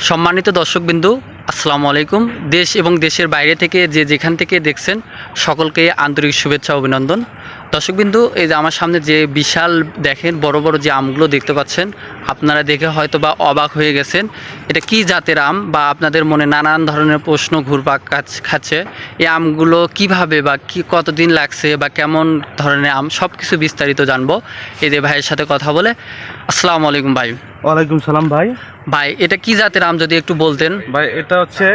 সম্মানিত দর্শকবিন্দু, আসসালামু আলাইকুম। দেশ এবং দেশের বাইরে থেকে যে যেখান থেকে দেখছেন, সকলকে আন্তরিক শুভেচ্ছা অভিনন্দন। দর্শকবিন্দু এই যে আমার সামনে যে বিশাল দেখেন বড় বড় যে আমগুলো দেখতে পাচ্ছেন আপনারা দেখে হয়তো বা অবাক হয়ে গেছেন এটা কি জাতের আম বা আপনাদের মনে নানান ধরনের প্রশ্ন ঘুরপাক কাছ- খাচ্ছে? এই আমগুলো কীভাবে বা কি কতদিন লাগছে বা কেমন ধরনের আম? সব কিছু বিস্তারিত জানব। এই যে ভাইয়ের সাথে কথা বলে আসসালামু আলাইকুম ভাই। ওয়ালাইকুম সালাম ভাই। ভাই এটা কি জাতের আম যদি একটু বলতেন? ভাই এটা হচ্ছে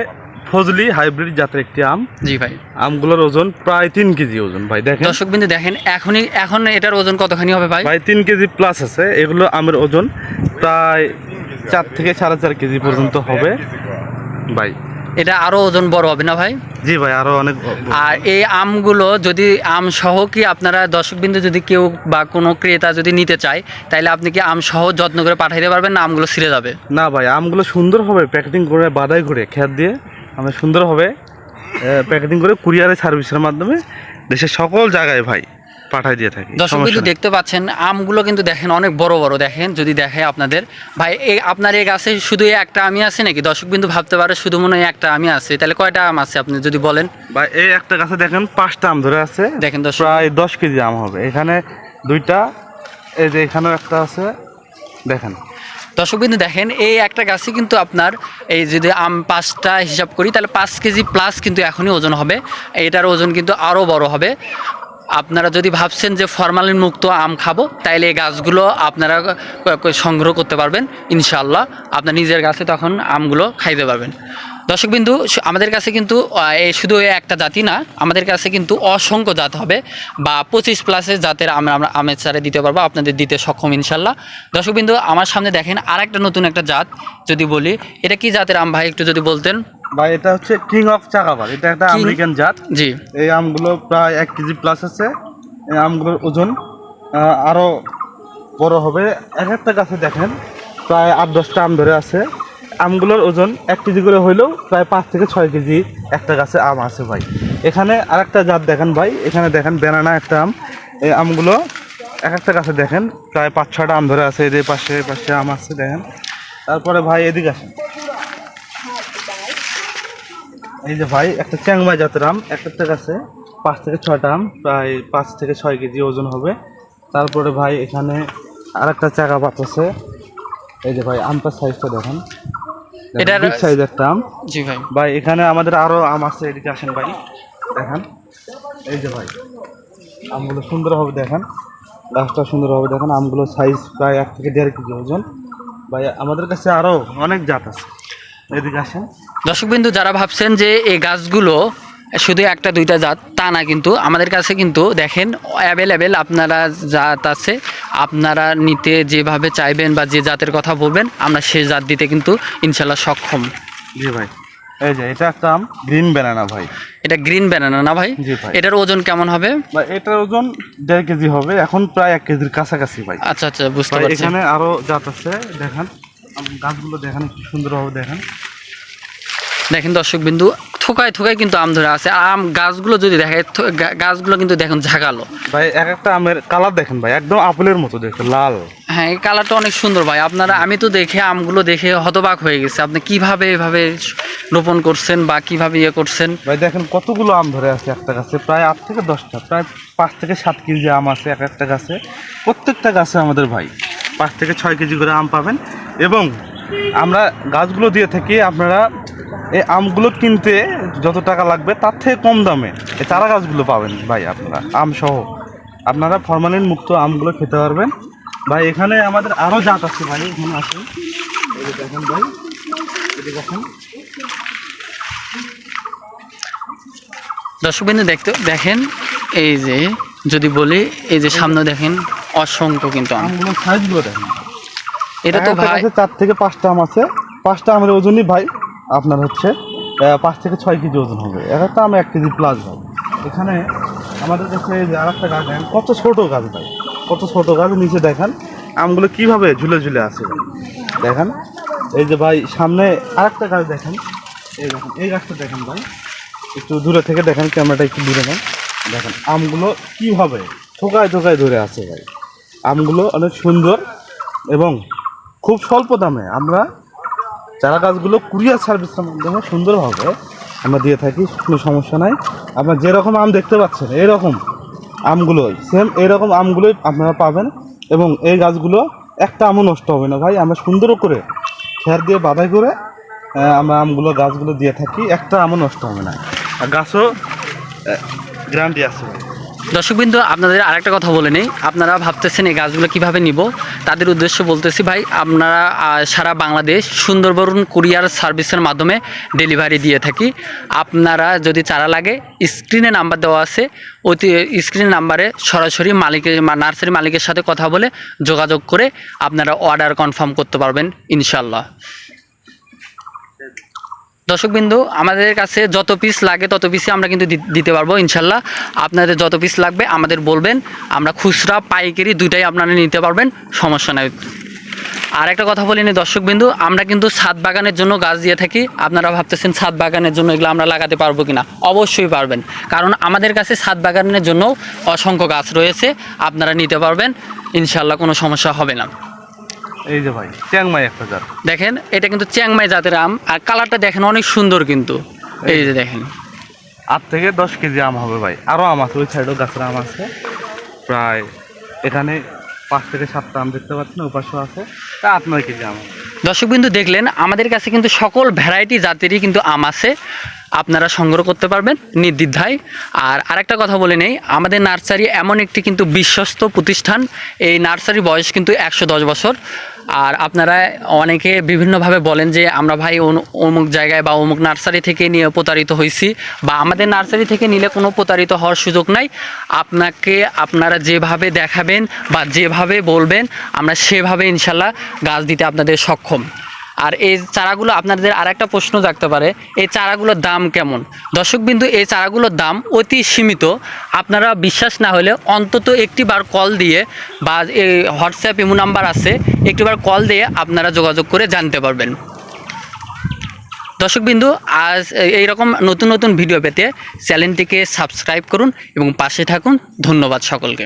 ফজলি হাইব্রিড জাতের একটি আম। জি ভাই। আমগুলোর ওজন প্রায় তিন কেজি ওজন ভাই দেখেন। দর্শক বিন্দু দেখেন এখনই এখন এটার ওজন কতখানি হবে ভাই? ভাই তিন কেজি প্লাস আছে এগুলো আমের ওজন প্রায় চার থেকে সাড়ে চার কেজি পর্যন্ত হবে। ভাই। এটা আরও ওজন বড় হবে না ভাই? জি ভাই আরও অনেক আর এই আমগুলো যদি আম সহ কি আপনারা দর্শক বিন্দু যদি কেউ বা কোনো ক্রেতা যদি নিতে চায় তাহলে আপনি কি আম সহ যত্ন করে পাঠাইতে পারবেন না আমগুলো ছিঁড়ে যাবে? না ভাই আমগুলো সুন্দর হবে প্যাকেটিং করে বাদাই করে খেত দিয়ে। আমরা সুন্দর হবে প্যাকেটিং করে কুরিয়ারের সার্ভিসের মাধ্যমে দেশের সকল জায়গায় ভাই পাঠাই দিয়ে থাকি দর্শক নেই। দেখতে পাচ্ছেন আমগুলো কিন্তু দেখেন অনেক বড় বড় দেখেন যদি দেখে আপনাদের। ভাই এই আপনার এই গাছে শুধু একটা আমি আছে নাকি? দর্শক বিন্দু ভাবতে পারে শুধু মনে হয় একটা আমি আছে। তাহলে কয়টা আম আছে আপনি যদি বলেন? ভাই এই একটা গাছে দেখেন পাঁচটা আম ধরে আছে। দেখেন দর্শক। প্রায় দশ কেজি আম হবে। এখানে দুইটা এই যে এখানেও একটা আছে দেখেন। দর্শক দেখেন, এই একটা গাছে কিন্তু আপনার, এই যদি আম পাঁচটা হিসাব করি, তাহলে পাঁচ কেজি প্লাস কিন্তু এখনই ওজন হবে। এটার ওজন কিন্তু আরও বড় হবে। আপনারা যদি ভাবছেন যে ফরমালিন মুক্ত আম খাব, তাইলে এই গাছগুলো আপনারা সংগ্রহ করতে পারবেন ইনশাল্লাহ আপনার নিজের গাছে তখন আমগুলো খাইতে পারবেন। দর্শকবিন্দু আমাদের কাছে কিন্তু শুধু একটা জাতি না, আমাদের কাছে কিন্তু অসংখ্য জাত হবে, বা পঁচিশ প্লাসের জাতের আম, আমরা আমের চারে দিতে পারব, আপনাদের দিতে সক্ষম ইনশাল্লাহ দর্শকবিন্দু আমার সামনে দেখেন আর একটা নতুন একটা জাত, যদি বলি, এটা কি জাতের আম ভাই, একটু যদি বলতেন? ভাই এটা হচ্ছে কিং অফ চাকাবার এটা একটা আমেরিকান জাত। জি। এই আমগুলো প্রায় এক কেজি প্লাস আছে। এই আমগুলোর ওজন আহ, আরও বড় হবে। এক একটা গাছে দেখেন প্রায় আট দশটা আম ধরে আছে। আমগুলোর ওজন এক কেজি করে হইলেও প্রায় পাঁচ থেকে ছয় কেজি একটা গাছে আম আছে ভাই। এখানে আরেকটা জাত দেখেন ভাই এখানে দেখেন ব্যানানা একটা আম। এই আমগুলো এক একটা গাছে দেখেন প্রায় পাঁচ ছটা আম ধরে আছে। এদের পাশে পাশে আম আছে দেখেন। তারপরে ভাই এদিকে আসেন। এই যে ভাই একটা চ্যাংমাই জাতের আম এক একটা গাছে পাঁচ থেকে ছয়টা আম প্রায় পাঁচ থেকে ছয় কেজি ওজন হবে। তারপরে ভাই এখানে আর একটা চাকা পাত আছে এই যে ভাই আমটার সাইজটা দেখেন। বিগ সাইজ একটা আম। জি ভাই। ভাই এখানে আমাদের আরও আম আছে এদিকে আসেন ভাই। দেখেন এই যে ভাই আমগুলো সুন্দর হবে দেখেন। গাছটা সুন্দর হবে দেখেন। আমগুলো সাইজ প্রায় এক থেকে দেড় কেজি ওজন। ভাই আমাদের কাছে আরও অনেক জাত আছে। দর্শকবিন্দু যারা ভাবছেন যে এই গাছগুলো শুধু একটা দুইটা জাত তা না কিন্তু আমাদের কাছে কিন্তু দেখেন অ্যাভেলেবেল আপনারা জাত আছে আপনারা নিতে যেভাবে চাইবেন বা যে জাতের কথা বলবেন আমরা সে জাত দিতে কিন্তু ইনশাল্লাহ সক্ষম। জি ভাই। এই যে এটা একটা আম গ্রিন ব্যানানা ভাই। এটা গ্রিন ব্যানানা না ভাই? এটার ওজন কেমন হবে? ভাই এটার ওজন দেড় কেজি হবে এখন প্রায় এক কেজির কাছাকাছি ভাই। আচ্ছা আচ্ছা বুঝতে পারছি। এখানে আরও জাত আছে দেখেন। গাছগুলো দেখেন সুন্দরভাবে দেখেন। দেখেন দর্শক বিন্দু থোকায় থোকায় কিন্তু আম ধরে আছে। আর আম গাছগুলো যদি দেখে গাছগুলো কিন্তু দেখুন ঝাঁকালো। ভাই এক একটা আমের কালার দেখেন ভাই একদম আপেলের মতো দেখতে লাল। হ্যাঁ এই কালারটা অনেক সুন্দর ভাই। আপনারা আমি তো দেখে আমগুলো দেখে হতবাক হয়ে গেছে। আপনি কীভাবে এভাবে রোপণ করছেন বা কীভাবে ইয়ে করছেন? ভাই দেখেন কতগুলো আম ধরে আছে একটা গাছে প্রায় আট থেকে দশটা প্রায় পাঁচ থেকে সাত কেজি আম আছে এক একটা গাছে। প্রত্যেকটা গাছে আমাদের ভাই পাঁচ থেকে ছয় কেজি করে আম পাবেন। এবং আমরা গাছগুলো দিয়ে থাকি আপনারা এই আমগুলো কিনতে যত টাকা লাগবে তার থেকে কম দামে এই চারা গাছগুলো পাবেন ভাই আপনারা আম সহ আপনারা ফরমালিন মুক্ত আমগুলো খেতে পারবেন। ভাই এখানে আমাদের আরও জাত আছে ভাই এখানে আছে। দেখেন ভাই এদিকে দেখেন। দর্শকবিন্দু দেখতে দেখেন এই যে যদি বলি এই যে সামনে দেখেন অসংখ্য কিন্তু সাইজগুলো দেখেন। এটা তো ভাই চার থেকে পাঁচটা আম আছে। পাঁচটা আমের ওজনই ভাই আপনার হচ্ছে পাঁচ থেকে ছয় কেজি ওজন হবে। এক একটা আম এক কেজি প্লাস ভাই এখানে আমাদের কাছে যে আর একটা গাছ দেখেন, কত ছোট গাছ ভাই, কত ছোট গাছ, নিচে দেখেন, আমগুলো কীভাবে ঝুলে ঝুলে আছে দেখেন, এই যে ভাই, সামনে আর একটা গাছ দেখেন, এই দেখেন, এই গাছটা দেখেন ভাই, একটু দূরে থেকে দেখেন, ক্যামেরাটা একটু দূরে নেন। দেখেন, আমগুলো কীভাবে থোকায় থোকায় ধরে আছে ভাই। আমগুলো অনেক সুন্দর এবং খুব স্বল্প দামে আমরা চারা গাছগুলো কুরিয়ার সার্ভিসের মাধ্যমে সুন্দরভাবে আমরা দিয়ে থাকি, কোনো সমস্যা নাই। আপনার যেরকম আম দেখতে পাচ্ছেন, এরকম আমগুলোই সেম এরকম আমগুলোই আপনারা পাবেন। এবং এই গাছগুলো একটা আমও নষ্ট হবে না। ভাই, আমরা সুন্দর করে খেয়ার দিয়ে বাধাই করে আমরা আমগুলো, গাছগুলো দিয়ে থাকি, একটা আমও নষ্ট হবে না। আর গাছও গ্যারান্টি আছে ভাই। দর্শকবিন্দু, আপনাদের আরেকটা কথা বলে নেই। আপনারা ভাবতেছেন এই গাছগুলো কীভাবে নিব? তাদের উদ্দেশ্য বলতেছি, ভাই, আপনারা সারা বাংলাদেশ সুন্দরবন কুরিয়ার সার্ভিসের মাধ্যমে ডেলিভারি দিয়ে থাকি। আপনারা যদি চারা লাগে, স্ক্রিনে নাম্বার দেওয়া আছে, অতি স্ক্রিন নাম্বারে সরাসরি মালিকের নার্সারি মালিকের সাথে কথা বলে যোগাযোগ করে আপনারা অর্ডার কনফার্ম করতে পারবেন ইনশাল্লাহ দর্শকবিন্দু, আমাদের কাছে যত পিস লাগে তত পিসই আমরা কিন্তু দিতে পারব, ইনশাল্লাহ। আপনাদের যত পিস লাগবে, আমাদের বলবেন। আমরা খুচরা পাইকারি দুইটাই আপনারা নিতে পারবেন, সমস্যা নাই। আর একটা কথা বলিনি দর্শকবিন্দু, আমরা কিন্তু ছাদ বাগানের জন্য গাছ দিয়ে থাকি। আপনারা ভাবতেছেন ছাদ বাগানের জন্য এগুলো আমরা লাগাতে পারব কিনা? অবশ্যই পারবেন। কারণ আমাদের কাছে ছাদ বাগানের জন্য অসংখ্য গাছ রয়েছে, আপনারা নিতে পারবেন। ইনশাল্লাহ কোনো সমস্যা হবে না। এই যে ভাই চ্যাংমাই একটা জাত। দেখেন এটা কিন্তু চ্যাংমাই জাতের আম আর কালারটা দেখেন অনেক সুন্দর কিন্তু। এই যে দেখেন। আট থেকে দশ কেজি আম হবে ভাই। আরও আম আছে ওই সাইডেও গাছের আম আছে। প্রায় এখানে পাঁচ থেকে সাতটা আম দেখতে পাচ্ছেন ওই পাশেও আছে। তা আট নয় কেজি আম। হবে। দর্শকবিন্দু দেখলেন আমাদের কাছে কিন্তু সকল ভ্যারাইটি জাতেরই কিন্তু আম আছে। আপনারা সংগ্রহ করতে পারবেন নির্দ্বিধায়। আর আরেকটা কথা বলে নেই আমাদের নার্সারি এমন একটি কিন্তু বিশ্বস্ত প্রতিষ্ঠান। এই নার্সারি বয়স কিন্তু একশো দশ বছর। আর আপনারা অনেকে বিভিন্নভাবে বলেন যে আমরা ভাই অমুক জায়গায় বা অমুক নার্সারি থেকে নিয়ে প্রতারিত হয়েছি বা আমাদের নার্সারি থেকে নিলে কোনো প্রতারিত হওয়ার সুযোগ নাই। আপনাকে আপনারা যেভাবে দেখাবেন বা যেভাবে বলবেন, আমরা সেভাবে ইনশাল্লাহ গাছ দিতে আপনাদের সক্ষম। আর এই চারাগুলো আপনাদের আর একটা প্রশ্ন থাকতে পারে, এই চারাগুলোর দাম কেমন? দর্শকবিন্দু এই চারাগুলোর দাম অতি সীমিত। আপনারা বিশ্বাস না হলে অন্তত একটি বার কল দিয়ে বা এই হোয়াটসঅ্যাপ ইমো নাম্বার আছে, একটিবার কল দিয়ে আপনারা যোগাযোগ করে জানতে পারবেন। দর্শকবিন্দু আজ এইরকম নতুন নতুন ভিডিও পেতে চ্যানেলটিকে সাবস্ক্রাইব করুন এবং পাশে থাকুন। ধন্যবাদ সকলকে।